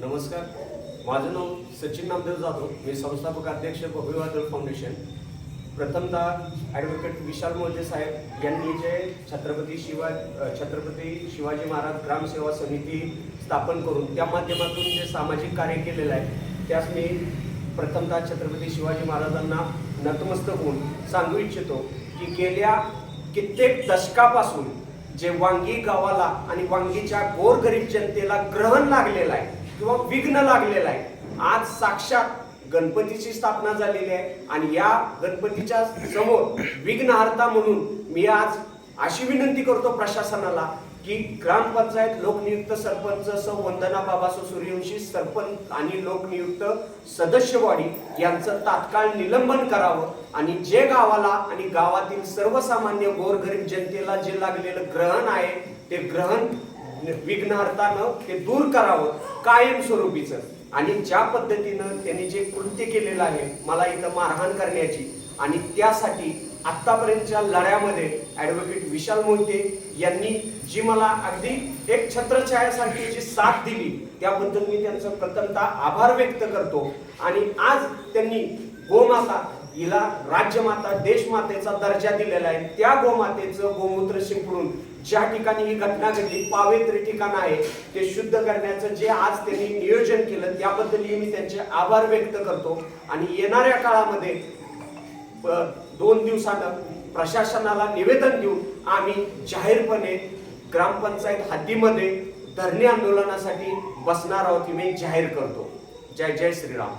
नमस्कार. माझं नाव सचिन नामदेव जाधव. मी संस्थापक अध्यक्ष भव्यवादळ फाउंडेशन प्रथमतः ॲडव्होकेट विशाल मोहिते साहेब यांनी जे छत्रपती शिवा छत्रपती शिवाजी महाराज ग्रामसेवा समिती स्थापन करून त्या माध्यमातून जे सामाजिक कार्य केलेलं आहे त्यास मी प्रथमतः छत्रपती शिवाजी महाराजांना नतमस्तक होऊन सांगू इच्छितो की गेल्या कित्येक दशकापासून जे वांगी गावाला आणि वांगीच्या गोरगरीब जनतेला ग्रहण लागलेलं आहे किंवा विघ्न लागलेलं आहे. आज साक्षात गणपतीची स्थापना झालेली आहे आणि या गणपतीच्या समोर विघ्नहर्ता म्हणून मी आज अशी विनंती करतो प्रशासनाला की ग्रामपंचायत लोकनियुक्त सरपंच सौ वंदना बाबा सूर्यवंशी सरपंच आणि लोकनियुक्त सदस्यवाडी यांचं तात्काळ निलंबन करावं आणि जे गावाला आणि गावातील सर्वसामान्य गोरगरीब जनतेला जे लागलेलं ग्रहण आहे ते ग्रहण विघ्नहर्तानं ते दूर करावं कायमस्वरूपीचं आणि ज्या पद्धतीनं त्यांनी जे कृत्य केलेलं आहे मला इथं मारहाण करण्याची आणि त्यासाठी आत्तापर्यंतच्या लढ्यामध्ये ॲडव्होकेट विशाल मोहिते यांनी जी मला अगदी एक छत्रछायासारखी जी साथ दिली त्याबद्दल मी त्यांचं प्रथमतः आभार व्यक्त करतो. आणि आज त्यांनी गोमाता हिला राज्यमाता देशमातेचा दर्जा दिलेला आहे. त्या गोमातेचं गोमूत्र शिंपडून ज्या ठिकाणी ही घटना घडली पावित्र्य ठिकाण आहे ते शुद्ध करण्याचं जे आज त्यांनी नियोजन केलं त्याबद्दलही मी त्यांचे आभार व्यक्त करतो. आणि येणाऱ्या काळामध्ये दोन दिवसानं प्रशासनाला निवेदन देऊन आम्ही जाहीरपणे ग्रामपंचायत हद्दीमध्ये धरणे आंदोलनासाठी बसणार आहोत मी जाहीर करतो. जय जय श्रीराम.